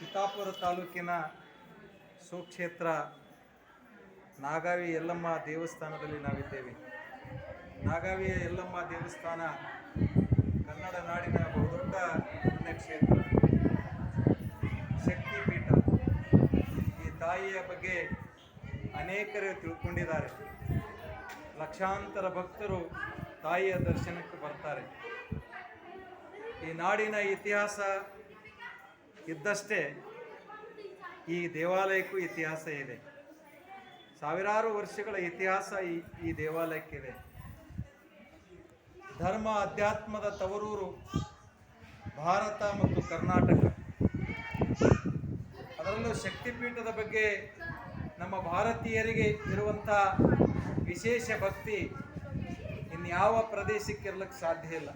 ಚಿತ್ತಾಪುರ ತಾಲೂಕಿನ ಸುಕ್ಷೇತ್ರ ನಾಗಾವಿ ಯಲ್ಲಮ್ಮ ದೇವಸ್ಥಾನದಲ್ಲಿ ನಾವಿದ್ದೇವೆ. ನಾಗಾವಿಯ ಯಲ್ಲಮ್ಮ ದೇವಸ್ಥಾನ ಕನ್ನಡ ನಾಡಿನ ಬಹುದೊಡ್ಡ ಪುಣ್ಯಕ್ಷೇತ್ರ. ಶಕ್ತಿಪೀಠ. ಈ ತಾಯಿಯ ಬಗ್ಗೆ ಅನೇಕರು ತಿಳ್ಕೊಂಡಿದ್ದಾರೆ. ಲಕ್ಷಾಂತರ ಭಕ್ತರು ತಾಯಿಯ ದರ್ಶನಕ್ಕೆ ಬರ್ತಾರೆ. ಈ ನಾಡಿನ ಇತಿಹಾಸ ಇದ್ದಷ್ಟೇ ಈ ದೇವಾಲಯಕ್ಕೂ ಇತಿಹಾಸ ಇದೆ. ಸಾವಿರಾರು ವರ್ಷಗಳ ಇತಿಹಾಸ ಈ ಈ ದೇವಾಲಯಕ್ಕಿದೆ. ಧರ್ಮ ಅಧ್ಯಾತ್ಮದ ತವರೂರು ಭಾರತ ಮತ್ತು ಕರ್ನಾಟಕ. ಅದರಲ್ಲೂ ಶಕ್ತಿಪೀಠದ ಬಗ್ಗೆ ನಮ್ಮ ಭಾರತೀಯರಿಗೆ ಇರುವಂಥ ವಿಶೇಷ ಭಕ್ತಿ ಇನ್ಯಾವ ಪ್ರದೇಶಕ್ಕಿರ್ಲಿಕ್ಕೆ ಸಾಧ್ಯ ಇಲ್ಲ.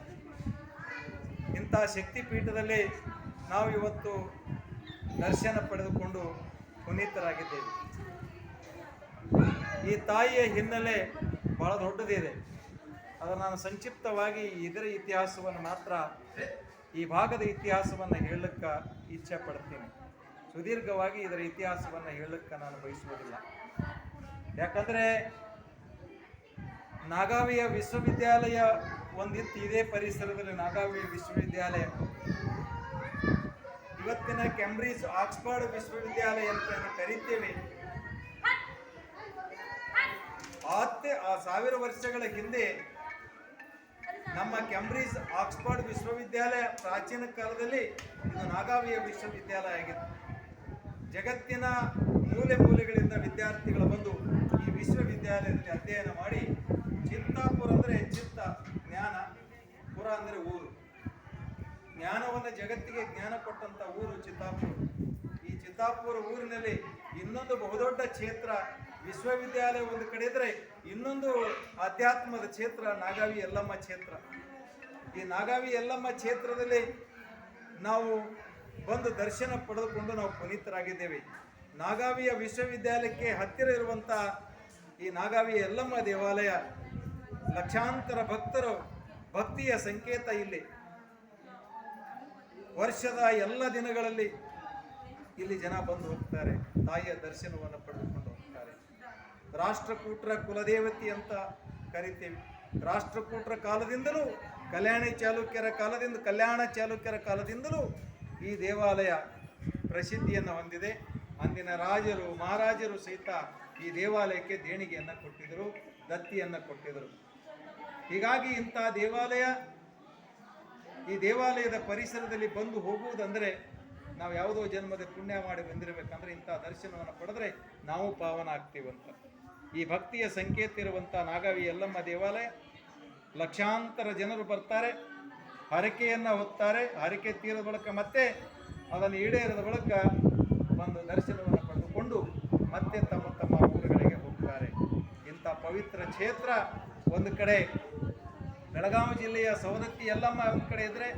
ಇಂಥ ಶಕ್ತಿಪೀಠದಲ್ಲಿ ನಾವು ಇವತ್ತು ದರ್ಶನ ಪಡೆದುಕೊಂಡು ಪುನೀತರಾಗಿದ್ದೇವೆ. ಈ ತಾಯಿಯ ಹಿನ್ನೆಲೆ ಬಹಳ ದೊಡ್ಡದಿದೆ. ಅದು ನಾನು ಸಂಕ್ಷಿಪ್ತವಾಗಿ ಇದರ ಇತಿಹಾಸವನ್ನು ಮಾತ್ರ ಈ ಭಾಗದ ಇತಿಹಾಸವನ್ನು ಹೇಳಕ್ಕೆ ಇಚ್ಛೆ ಪಡ್ತೀನಿ. ಸುದೀರ್ಘವಾಗಿ ಇದರ ಇತಿಹಾಸವನ್ನು ಹೇಳಕ್ಕೆ ನಾನು ಬಯಸುವುದಿಲ್ಲ. ಯಾಕಂದರೆ ನಾಗಾವಿಯ ವಿಶ್ವವಿದ್ಯಾಲಯ ಒಂದಿತ್ತು, ಇದೇ ಪರಿಸರದಲ್ಲಿ ನಾಗಾವಿಯ ವಿಶ್ವವಿದ್ಯಾಲಯ. ಇವತ್ತಿನ ಕೆಂಬ್ರಿಜ್ ಆಕ್ಸ್ಫರ್ಡ್ ವಿಶ್ವವಿದ್ಯಾಲಯ ಅಂತ ಕರಿತೇವೆ. ಆತ್ತೆ ಆ ಸಾವಿರ ವರ್ಷಗಳ ಹಿಂದೆ ನಮ್ಮ ಕೆಂಬ್ರಿಜ್ ಆಕ್ಸ್ಫರ್ಡ್ ವಿಶ್ವವಿದ್ಯಾಲಯ ಪ್ರಾಚೀನ ಕಾಲದಲ್ಲಿ ಇದು ನಾಗಾವಿಯ ವಿಶ್ವವಿದ್ಯಾಲಯ ಆಗಿತ್ತು. ಜಗತ್ತಿನ ಮೂಲೆ ಮೂಲೆಗಳಿಂದ ವಿದ್ಯಾರ್ಥಿಗಳು ಬಂದು ಈ ವಿಶ್ವವಿದ್ಯಾಲಯದಲ್ಲಿ ಅಧ್ಯಯನ ಮಾಡಿ ಚಿತ್ತಾಪುರ ಅಂದರೆ ಚಿತ್ತ, ಜ್ಞಾನ, ಪುರ ಅಂದರೆ ಊರು. ಜ್ಞಾನವನ್ನು ಜಗತ್ತಿಗೆ ಜ್ಞಾನ ಕೊಟ್ಟಂತ ಊರು ಚಿತ್ತಾಪುರ. ಈ ಚಿತ್ತಾಪುರ ಊರಿನಲ್ಲಿ ಇನ್ನೊಂದು ಬಹುದೊಡ್ಡ ಕ್ಷೇತ್ರ, ವಿಶ್ವವಿದ್ಯಾಲಯ ಒಂದು ಕಡೆ ಇದ್ರೆ ಇನ್ನೊಂದು ಆಧ್ಯಾತ್ಮದ ಕ್ಷೇತ್ರ, ನಾಗಾವಿ ಯಲ್ಲಮ್ಮ ಕ್ಷೇತ್ರ. ಈ ನಾಗಾವಿ ಯಲ್ಲಮ್ಮ ಕ್ಷೇತ್ರದಲ್ಲಿ ನಾವು ಬಂದು ದರ್ಶನ ಪಡೆದುಕೊಂಡು ನಾವು ಪುನೀತರಾಗಿದ್ದೇವೆ. ನಾಗಾವಿಯ ವಿಶ್ವವಿದ್ಯಾಲಯಕ್ಕೆ ಹತ್ತಿರ ಇರುವಂಥ ಈ ನಾಗಾವಿಯ ಯಲ್ಲಮ್ಮ ದೇವಾಲಯ ಲಕ್ಷಾಂತರ ಭಕ್ತರು ಭಕ್ತಿಯ ಸಂಕೇತ ಇಲ್ಲಿ. ವರ್ಷದ ಎಲ್ಲ ದಿನಗಳಲ್ಲಿ ಇಲ್ಲಿ ಜನ ಬಂದು ಹೋಗ್ತಾರೆ, ತಾಯಿಯ ದರ್ಶನವನ್ನು ಪಡೆದುಕೊಂಡು ಹೋಗ್ತಾರೆ. ರಾಷ್ಟ್ರಕೂಟರ ಕುಲದೇವತಿ ಅಂತ ಕರಿತೇವೆ. ರಾಷ್ಟ್ರಕೂಟರ ಕಾಲದಿಂದಲೂ, ಕಲ್ಯಾಣಿ ಚಾಲುಕ್ಯರ ಕಾಲದಿಂದ, ಕಲ್ಯಾಣ ಚಾಲುಕ್ಯರ ಕಾಲದಿಂದಲೂ ಈ ದೇವಾಲಯ ಪ್ರಸಿದ್ಧಿಯನ್ನು ಹೊಂದಿದೆ. ಅಂದಿನ ರಾಜರು, ಮಹಾರಾಜರು ಸಹಿತ ಈ ದೇವಾಲಯಕ್ಕೆ ದೇಣಿಗೆಯನ್ನು ಕೊಟ್ಟಿದ್ದರು ದತ್ತಿಯನ್ನು ಕೊಟ್ಟಿದ್ದರು ಹೀಗಾಗಿ ಇಂಥ ದೇವಾಲಯ ಈ ದೇವಾಲಯದ ಪರಿಸರದಲ್ಲಿ ಬಂದು ಹೋಗುವುದಂದರೆ ನಾವು ಯಾವುದೋ ಜನ್ಮದ ಪುಣ್ಯ ಮಾಡಿ ಬಂದಿರಬೇಕಂದ್ರೆ ಇಂಥ ದರ್ಶನವನ್ನು ಪಡೆದ್ರೆ ನಾವು ಪಾವನ ಆಗ್ತೀವಂತ ಈ ಭಕ್ತಿಯ ಸಂಕೇತ ಇರುವಂಥ ನಾಗಾವಿ ಯಲ್ಲಮ್ಮ ದೇವಾಲಯ, ಲಕ್ಷಾಂತರ ಜನರು ಬರ್ತಾರೆ, ಹರಕೆಯನ್ನು ಹೊತ್ತಾರೆ, ಹರಕೆ ತೀರದ ಬಳಿಕ ಮತ್ತೆ ಅದನ್ನು ಈಡೇರದ ಬಳಿಕ ಒಂದು ದರ್ಶನವನ್ನು ಪಡೆದುಕೊಂಡು ಮತ್ತೆ ತಮ್ಮ ತಮ್ಮ ಊರುಗಳಿಗೆ ಹೋಗ್ತಾರೆ. ಇಂಥ ಪವಿತ್ರ ಕ್ಷೇತ್ರ ಒಂದು ಕಡೆ ಬೆಳಗಾವಿ ಜಿಲ್ಲೆಯ ಸವದತ್ತಿ ಯಲ್ಲಮ್ಮ ಒಂದು ಕಡೆ ಇದ್ದರೆ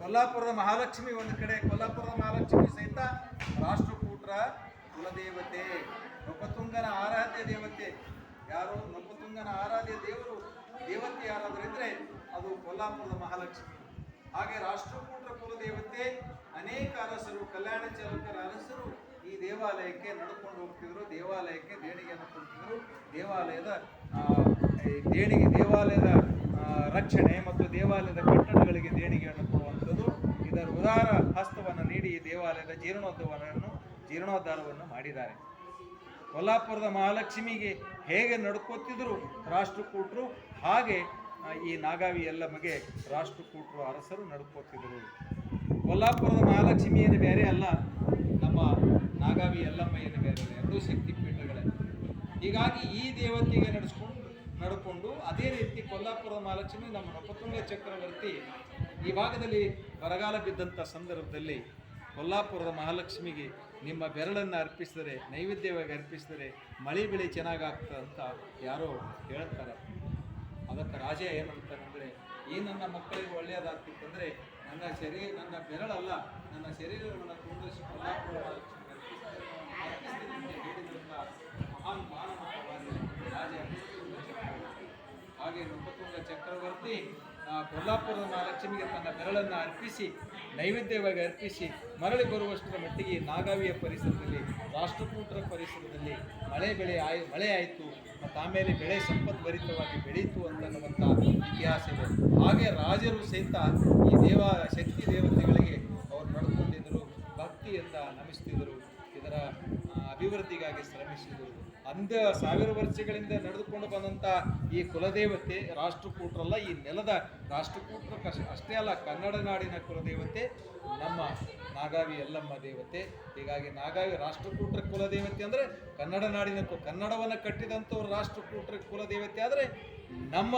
ಕೊಲ್ಲಾಪುರದ ಮಹಾಲಕ್ಷ್ಮಿ ಒಂದು ಕಡೆ, ಕೊಲ್ಲಾಪುರದ ಮಹಾಲಕ್ಷ್ಮಿ ಸಹಿತ ರಾಷ್ಟ್ರಕೂಟರ ಕುಲದೇವತೆ, ನಪತುಂಗನ ಆರಾಧ್ಯ ದೇವತೆ. ಯಾರು? ನಪತುಂಗನ ಆರಾಧ್ಯ ದೇವರು, ದೇವತೆ ಯಾರಾದರೂ ಇದ್ದರೆ ಅದು ಕೊಲ್ಲಾಪುರದ ಮಹಾಲಕ್ಷ್ಮಿ. ಹಾಗೆ ರಾಷ್ಟ್ರಕೂಟರ ಕುಲದೇವತೆ, ಅನೇಕ ಅರಸರು, ಕಲ್ಯಾಣ ಚಾಲಕರ ಅರಸರು ಈ ದೇವಾಲಯಕ್ಕೆ ನಡ್ಕೊಂಡು ಹೋಗ್ತಿದ್ರು. ದೇವಾಲಯಕ್ಕೆ ದೇಣಿಗೆಯನ್ನು ಕೊಡ್ತಿದ್ರು. ದೇವಾಲಯದ ದೇಣಿಗೆ, ದೇವಾಲಯದ ರಕ್ಷಣೆ ಮತ್ತು ದೇವಾಲಯದ ಕಟ್ಟಡಗಳಿಗೆ ದೇಣಿಗೆಯನ್ನು ಕೊಡುವಂಥದ್ದು, ಇದರ ಉದಾರ ಹಸ್ತವನ್ನು ನೀಡಿ ದೇವಾಲಯದ ಜೀರ್ಣೋದ್ಧವನ್ನು ಜೀರ್ಣೋದ್ಧಾರವನ್ನು ಮಾಡಿದ್ದಾರೆ. ಕೊಲ್ಲಾಪುರದ ಮಹಾಲಕ್ಷ್ಮಿಗೆ ಹೇಗೆ ನಡ್ಕೋತಿದ್ರು ರಾಷ್ಟ್ರಕೂಟರು, ಹಾಗೆ ಈ ನಾಗಾವಿ ಯಲ್ಲಮ್ಮಗೆ ರಾಷ್ಟ್ರಕೂಟರು ಅರಸರು ನಡ್ಕೋತಿದ್ರು ಕೊಲ್ಲಾಪುರದ ಮಹಾಲಕ್ಷ್ಮಿ ಏನು ಬೇರೆ ಅಲ್ಲ, ನಮ್ಮ ನಾಗಾವಿ ಎಲ್ಲಮ್ಮ ಏನು ಬೇರೆ, ಎರಡೂ ಶಕ್ತಿ ಪೀಠಗಳೇ ಹೀಗಾಗಿ ಈ ದೇವತೆಗೆ ನಡೆಸ್ಕೊಂಡು ನಡ್ಕೊಂಡು ಅದೇ ರೀತಿ ಕೊಲ್ಲಾಪುರದ ಮಹಾಲಕ್ಷ್ಮಿ ನಮ್ಮ ನಪತುಂಗ ಚಕ್ರವರ್ತಿ ಈ ಭಾಗದಲ್ಲಿ ಬರಗಾಲ ಬಿದ್ದಂಥ ಸಂದರ್ಭದಲ್ಲಿ ಕೊಲ್ಲಾಪುರದ ಮಹಾಲಕ್ಷ್ಮಿಗೆ ನಿಮ್ಮ ಬೆರಳನ್ನು ಅರ್ಪಿಸಿದರೆ, ನೈವೇದ್ಯವಾಗಿ ಅರ್ಪಿಸಿದರೆ ಮಳೆ ಬೆಳೆ ಚೆನ್ನಾಗಾಗ್ತದೆ ಅಂತ ಯಾರೋ ಹೇಳ್ತಾರೆ. ಅದಕ್ಕೆ ರಾಜ ಏನಂತಾನಂದರೆ, ಈ ನನ್ನ ಮಕ್ಕಳಿಗೆ ಒಳ್ಳೆಯದಾಗ್ತಿತ್ತಂದರೆ ನನ್ನ ಶರೀರ ನನ್ನ ಬೆರಳಲ್ಲ, ನನ್ನ ಶರೀರವನ್ನು ತುಂಬಿಸಿ ಕೊಲ್ಲಾಪುರ ಮಹಾಲಕ್ಷ್ಮಿ ಅರ್ಪಿಸಿದ ಮಹಾನ್ ಮಾನವ ರಾಜ ಹಾಗೆ ನೃಪತುಂಗ ಚಕ್ರವರ್ತಿ ಕೊಲ್ಲಾಪುರದ ಮಹಾಲಕ್ಷ್ಮಿಗೆ ತನ್ನ ಬೆರಳನ್ನು ಅರ್ಪಿಸಿ, ನೈವೇದ್ಯವಾಗಿ ಅರ್ಪಿಸಿ, ಮರಳಿ ಬರುವಷ್ಟರ ಮಟ್ಟಿಗೆ ನಾಗಾವಿಯ ಪರಿಸರದಲ್ಲಿ, ರಾಷ್ಟ್ರಕೂಟರ ಪರಿಸರದಲ್ಲಿ ಮಳೆ ಬೆಳೆ ಆಯ್, ಮಳೆ ಆಯಿತು ಮತ್ತು ಆಮೇಲೆ ಬೆಳೆ ಸಂಪದ್ಭರಿತವಾಗಿ ಬೆಳೀತು ಅಂತನ್ನುವಂಥ ಇತಿಹಾಸ ಇದೆ. ಹಾಗೆ ರಾಜರು ಸಹಿತ ಈ ದೇವ, ಶಕ್ತಿ ದೇವತೆಗಳಿಗೆ ಅವರು ನಡ್ಕೊಂಡಿದ್ದರು ಭಕ್ತಿಯಿಂದ ನಮಿಸ್ತಿದ್ದರು ಇದರ ಅಭಿವೃದ್ಧಿಗಾಗಿ ಶ್ರಮಿಸಿದರು. ಅಂದ ಸಾವಿರ ವರ್ಷಗಳಿಂದ ನಡೆದುಕೊಂಡು ಬಂದಂಥ ಈ ಕುಲದೇವತೆ ರಾಷ್ಟ್ರಕೂಟರಲ್ಲ, ಈ ನೆಲದ ರಾಷ್ಟ್ರಕೂಟರ ಕಷ್ಟ ಅಷ್ಟೇ ಅಲ್ಲ, ಕನ್ನಡ ನಾಡಿನ ಕುಲದೇವತೆ, ನಮ್ಮ ನಾಗಾವಿ ಎಲ್ಲಮ್ಮ ದೇವತೆ, ಹೀಗಾಗಿ ನಾಗಾವಿ ರಾಷ್ಟ್ರಕೂಟರ ಕುಲದೇವತೆ ಅಂದರೆ ಕನ್ನಡ ನಾಡಿನ ಕನ್ನಡವನ್ನು ಕಟ್ಟಿದಂಥವ್ರು ರಾಷ್ಟ್ರಕೂಟರ ಕುಲದೇವತೆ ಆದರೆ ನಮ್ಮ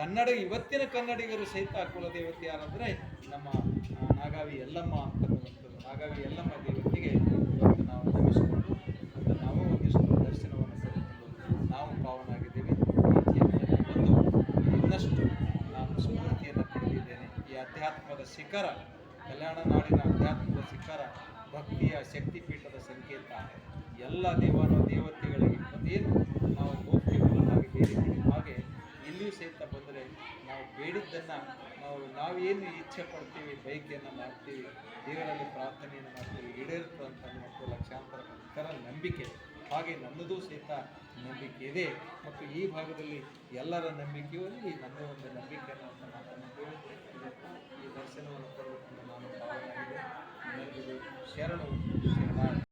ಕನ್ನಡ, ಇವತ್ತಿನ ಕನ್ನಡಿಗರು ಸಹಿತ ಕುಲದೇವತೆ ಯಾರಂದರೆ ನಮ್ಮ ನಾಗಾವಿ ಎಲ್ಲಮ್ಮ ಅಂತನ್ನುವಂಥದ್ದು ನಾಗಾವಿ ಯಲ್ಲಮ್ಮ ದೇವತೆಗೆ ಇವತ್ತು ನಾವು ನಮಿಸಿಕೊಂಡು ಮತ್ತು ನಾವು ಒಂದಿಷ್ಟು ದರ್ಶನವನ್ನು ಪಡೆದುಕೊಂಡು ನಾವು ಪಾವನಾಗಿದ್ದೇವೆ ಈ ಕ್ಷೇತ್ರದಲ್ಲಿ ಬಂದು ಇನ್ನಷ್ಟು ನಾನು ಸ್ಫೂರ್ತಿಯನ್ನು ಪಡೆದಿದ್ದೇನೆ ಈ ಅಧ್ಯಾತ್ಮದ ಶಿಖರ, ಕಲ್ಯಾಣ ನಾಡಿನ ಅಧ್ಯಾತ್ಮದ ಶಿಖರ, ಭಕ್ತಿಯ ಶಕ್ತಿಪೀಠದ ಸಂಕೇತ. ಎಲ್ಲ ದೇವಾನು ದೇವತೆಗಳಿಗೆ ಬಂದೇನು ನಾವು ಹಾಗೆ ಬೇಡಿದ್ದೀವಿ. ಹಾಗೆ ಇಲ್ಲಿಯೂ ಸಹಿತ ಬಂದರೆ ನಾವು ಬೇಡಿದ್ದನ್ನು ನಾವು ನಾವೇನು ಇಚ್ಛೆ ಪಡ್ತೀವಿ ಬೈಕೆಯನ್ನು ಮಾಡ್ತೀವಿ, ದೇವರಲ್ಲಿ ಪ್ರಾರ್ಥನೆಯನ್ನು ಮಾಡ್ತೀವಿ ಈಡೇರುತ್ತೆ ಅಂತ ಮತ್ತು ಲಕ್ಷಾಂತರ ಭಕ್ತರ ನಂಬಿಕೆ. ಹಾಗೆ ನನ್ನದು ಸಹಿತ ನಂಬಿಕೆ ಇದೆ. ಮತ್ತು ಈ ಭಾಗದಲ್ಲಿ ಎಲ್ಲರ ನಂಬಿಕೆಯಲ್ಲಿ ನನ್ನ ಒಂದು ಮಾತನ್ನು ಹೇಳುತ್ತೆ ಈ ದರ್ಶನವನ್ನು ಕೊಡಬೇಕೆಂದು ನಾನು ಶರಣು ಶರಣ